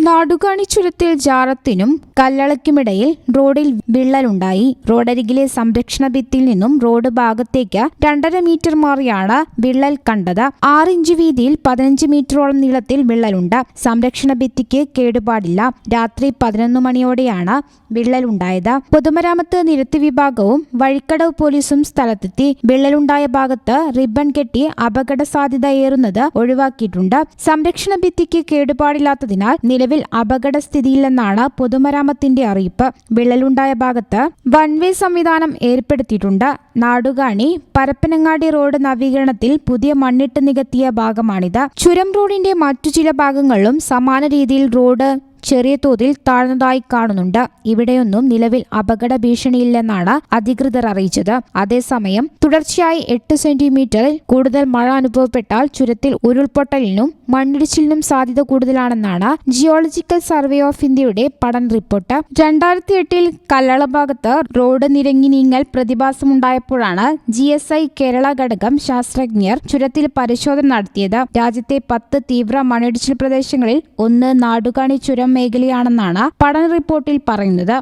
നാടുകാണി ചുരത്തിൽ ജാറത്തിനും കല്ലളയ്ക്കുമിടയിൽ റോഡിൽ വിള്ളലുണ്ടായി. റോഡരികിലെ സംരക്ഷണ ഭിത്തിയിൽ നിന്നും റോഡ് ഭാഗത്തേക്ക് രണ്ടര മീറ്റർ മാറിയാണ് വിള്ളൽ കണ്ടത്. ആറിഞ്ച് വീതിയിൽ പതിനഞ്ച് മീറ്ററോളം നീളത്തിൽ വിള്ളലുണ്ട്. സംരക്ഷണ ഭിത്തിക്ക് കേടുപാടില്ല. രാത്രി പതിനൊന്ന് മണിയോടെയാണ് വിള്ളലുണ്ടായത്. പൊതുമരാമത്ത് നിരത്തി വിഭാഗവും വഴിക്കടവ് പോലീസും സ്ഥലത്തെത്തി. വിള്ളലുണ്ടായ ഭാഗത്ത് റിബൺ കെട്ടി അപകട സാധ്യത ഏറുന്നത് ഒഴിവാക്കിയിട്ടുണ്ട്. സംരക്ഷണ ഭിത്തിക്ക് കേടുപാടില്ലാത്തതിനാൽ നിലവിൽ അപകടസ്ഥിതിയില്ലെന്നാണ് പൊതുമരാമത്തിന്റെ അറിയിപ്പ്. വിള്ളലുണ്ടായ ഭാഗത്ത് വൺ വേ സംവിധാനം ഏർപ്പെടുത്തിയിട്ടുണ്ട്. നാടുകാണി പരപ്പനങ്ങാടി റോഡ് നവീകരണത്തിൽ പുതിയ മണ്ണിട്ട് നികത്തിയ ഭാഗമാണിത്. ചുരം റോഡിന്റെ മറ്റു ചില ഭാഗങ്ങളിലും സമാന രീതിയിൽ റോഡ് ചെറിയ തോതിൽ താഴ്ന്നതായി കാണുന്നുണ്ട്. ഇവിടെയൊന്നും നിലവിൽ അപകട ഭീഷണിയില്ലെന്നാണ് അധികൃതർ അറിയിച്ചത്. അതേസമയം തുടർച്ചയായി എട്ട് സെന്റിമീറ്ററിൽ കൂടുതൽ മഴ അനുഭവപ്പെട്ടാൽ ചുരത്തിൽ ഉരുൾപൊട്ടലിനും മണ്ണിടിച്ചിലിനും സാധ്യത കൂടുതലാണെന്നാണ് ജിയോളജിക്കൽ സർവേ ഓഫ് ഇന്ത്യയുടെ പഠന റിപ്പോർട്ട്. രണ്ടായിരത്തി എട്ടിൽ കല്ലള ഭാഗത്ത് റോഡ് നിരങ്ങി നീങ്ങൽ പ്രതിഭാസമുണ്ടായപ്പോഴാണ് ജി എസ് ഐ കേരള ഘടകം ശാസ്ത്രജ്ഞർ ചുരത്തിൽ പരിശോധന നടത്തിയത്. രാജ്യത്തെ പത്ത് തീവ്ര മണ്ണിടിച്ചിൽ പ്രദേശങ്ങളിൽ ഒന്ന് നാടുകാണി ചുരം മേഖലയാണെന്നാണ് പഠന റിപ്പോർട്ടിൽ പറയുന്നത്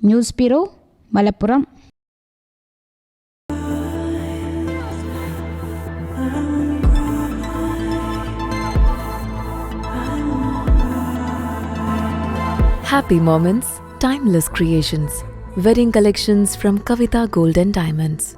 news bureau Malappuram Happy moments, timeless creations. Wedding collections from Kavita Gold and Diamonds.